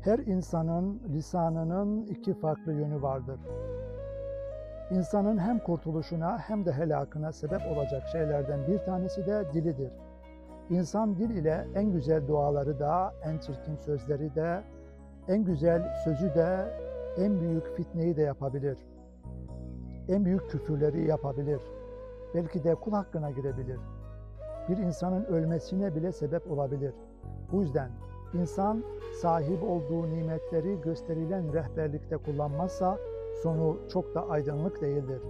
Her insanın lisanının iki farklı yönü vardır. İnsanın hem kurtuluşuna hem de helakına sebep olacak şeylerden bir tanesi de dilidir. İnsan dil ile en güzel duaları da, en çirkin sözleri de, en güzel sözü de, en büyük fitneyi de yapabilir. En büyük küfürleri yapabilir. Belki de kul hakkına girebilir. Bir insanın ölmesine bile sebep olabilir. Bu yüzden insan sahip olduğu nimetleri gösterilen rehberlikte kullanmazsa sonu çok da aydınlık değildir.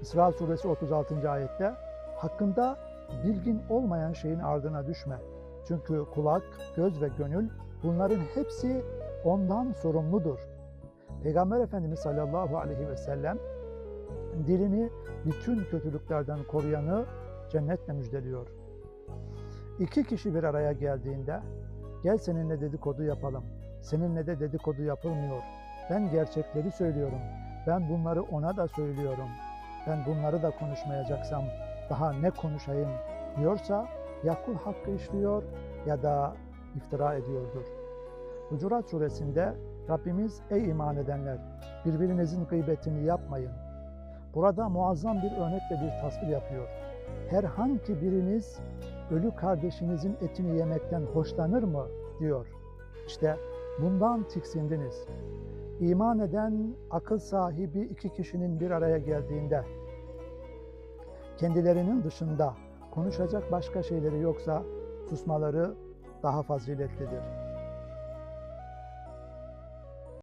İsra suresi 36. ayette hakkında bilgin olmayan şeyin ardına düşme. Çünkü kulak, göz ve gönül bunların hepsi ondan sorumludur. Peygamber Efendimiz sallallahu aleyhi ve sellem dilini bütün kötülüklerden koruyanı cennetle müjdeliyor. İki kişi bir araya geldiğinde gel seninle dedikodu yapalım. Seninle de dedikodu yapılmıyor. Ben gerçekleri söylüyorum. Ben bunları ona da söylüyorum. Ben bunları da konuşmayacaksam daha ne konuşayım diyorsa ya kul hakkı işliyor ya da iftira ediyordur. Hucurat suresinde Rabbimiz ey iman edenler birbirinizin gıybetini yapmayın. Burada muazzam bir örnekle bir tasvir yapıyor. Herhangi biriniz ölü kardeşinizin etini yemekten hoşlanır mı diyor. İşte bundan tiksindiniz. İman eden akıl sahibi iki kişinin bir araya geldiğinde kendilerinin dışında konuşacak başka şeyleri yoksa susmaları daha faziletlidir.